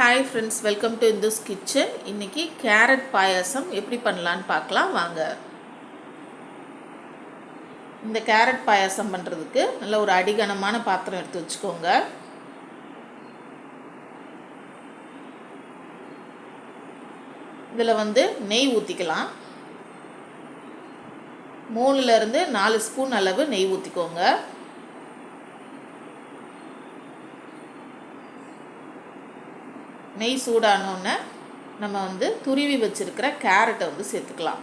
Hi friends welcome to Indhu's kitchen இன்றைக்கி carrot payasam எப்படி பண்ணலான்னு பார்க்கலாம். வாங்க. இந்த கேரட் பாயாசம் பண்ணுறதுக்கு நல்ல ஒரு அடிகனமான பாத்திரம் எடுத்து வச்சுக்கோங்க. இதில் வந்து நெய் ஊற்றிக்கலாம் மூணுலேருந்து நாலு ஸ்பூன் அளவு நெய் ஊற்றிக்கோங்க நெய் சூடானோடனே நம்ம வந்து துருவி வச்சுருக்கிற கேரட்டை வந்து சேர்த்துக்கலாம்.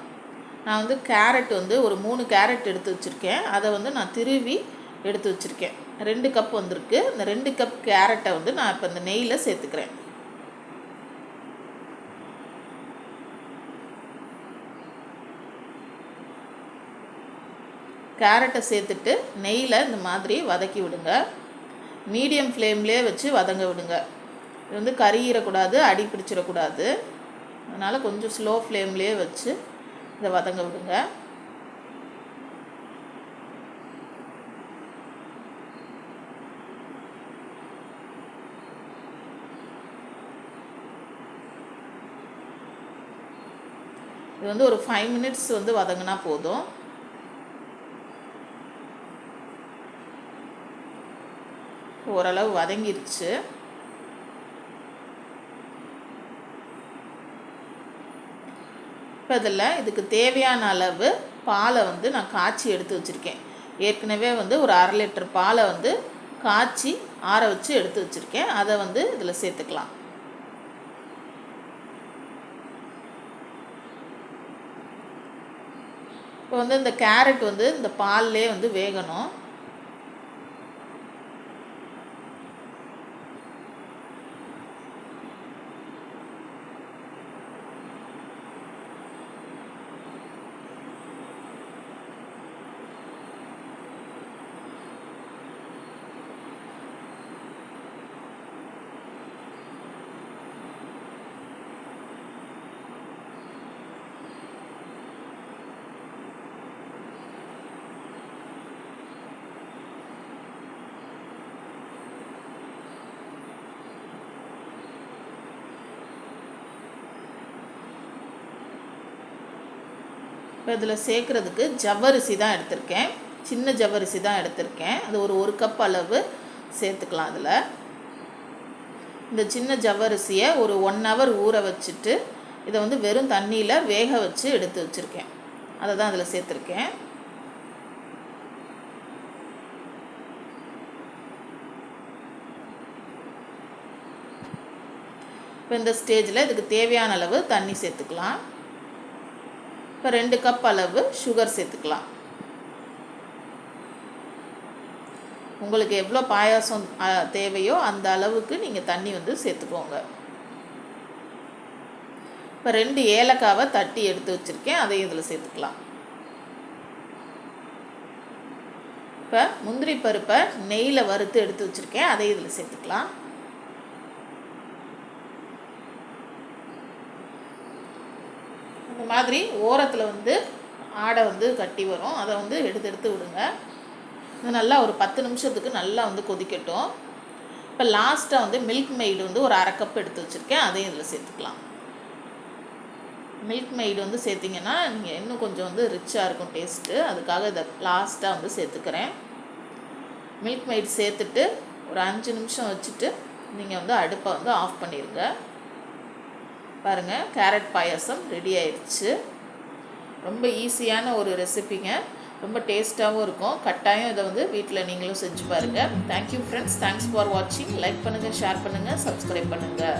நான் வந்து கேரட் வந்து ஒரு மூணு கேரட் எடுத்து வச்சுருக்கேன். அதை வந்து நான் திருவி எடுத்து வச்சுருக்கேன். ரெண்டு கப் வந்திருக்கு. இந்த ரெண்டு கப் கேரட்டை வந்து நான் இப்போ இந்த நெய்யில் சேர்த்துக்கிறேன். கேரட்டை சேர்த்துட்டு நெய்யில் இந்த மாதிரி வதக்கி விடுங்க. மீடியம் ஃப்ளேம்லேயே வச்சு வதங்க விடுங்க. இது வந்து கறியிடக்கூடாது அடி பிடிச்சிடக்கூடாது. அதனால் கொஞ்சம் ஸ்லோ ஃப்ளேம்லேயே வச்சு இதை வதங்க விடுங்க. இது வந்து ஒரு ஃபைவ் மினிட்ஸ் வந்து வதங்கினா போதும். ஓரளவு வதங்கிருச்சு. இப்போ இதில் இதுக்கு தேவையான அளவு பாலை வந்து நான் காய்ச்சி எடுத்து வச்சுருக்கேன். ஏற்கனவே வந்து ஒரு அரை லிட்டர் பாலை வந்து காய்ச்சி ஆற வச்சு எடுத்து வச்சுருக்கேன். அதை வந்து இதில் சேர்த்துக்கலாம். இப்போ வந்து இந்த கேரட் வந்து இந்த பால்லே வந்து வேகணும். இப்போ இதில் சேர்க்குறதுக்கு ஜவ்வரிசி தான் எடுத்திருக்கேன். சின்ன ஜவ்வரிசி தான் எடுத்திருக்கேன். அது ஒரு ஒரு கப் அளவு சேர்த்துக்கலாம் அதில். இந்த சின்ன ஜவ்வரிசியை ஒரு ஒன் ஹவர் ஊற வச்சுட்டு இதை வந்து வெறும் தண்ணியில் வேக வச்சு எடுத்து வச்சுருக்கேன். அதை தான் அதில் சேர்த்துருக்கேன். இப்போ இந்த ஸ்டேஜில் இதுக்கு தேவையான அளவு தண்ணி சேர்த்துக்கலாம். இப்போ ரெண்டு கப் அளவு சுகர் சேர்த்துக்கலாம். உங்களுக்கு எவ்வளோ பாயாசம் தேவையோ அந்த அளவுக்கு நீங்கள் தண்ணி வந்து சேர்த்துக்கோங்க. இப்போ ரெண்டு ஏலக்காவை தட்டி எடுத்து வச்சுருக்கேன் அதையும் இதில் சேர்த்துக்கலாம். இப்போ முந்திரி பருப்பை நெய்யில் வறுத்து எடுத்து வச்சுருக்கேன் அதையும் இதில் சேர்த்துக்கலாம். இந்த மாதிரி ஓரத்தில் வந்து ஆடை வந்து கட்டி வரும். அதை வந்து எடுத்து எடுத்து விடுங்க. இது நல்லா ஒரு பத்து நிமிஷத்துக்கு நல்லா வந்து கொதிக்கட்டும். இப்போ லாஸ்ட்டாக வந்து மில்க் மெய்டு வந்து ஒரு அரை கப் எடுத்து வச்சுருக்கேன். அதையும் இதில் சேர்த்துக்கலாம். மில்க் மெய்டு வந்து சேர்த்திங்கன்னா நீங்கள் இன்னும் கொஞ்சம் வந்து ரிச்சாக இருக்கும் டேஸ்ட்டு அதுக்காக இதை லாஸ்ட்டாக வந்து சேர்த்துக்கிறேன். மில்க் மெய்டு சேர்த்துட்டு ஒரு அஞ்சு நிமிஷம் வச்சுட்டு நீங்கள் வந்து அடுப்பை வந்து ஆஃப் பண்ணிடுங்க பாருங்கள் கேரட் பாயாசம் ரெடி ஆயிடுச்சு. ரொம்ப ஈஸியான ஒரு ரெசிபிங்க ரொம்ப டேஸ்ட்டாகவும் இருக்கும். கட்டாயம் இதை வந்து வீட்டில் நீங்களும் செஞ்சு பாருங்கள் thank you friends thanks for வாட்சிங் லைக் பண்ணுங்கள் ஷேர் பண்ணுங்கள் சப்ஸ்கிரைப் பண்ணுங்கள்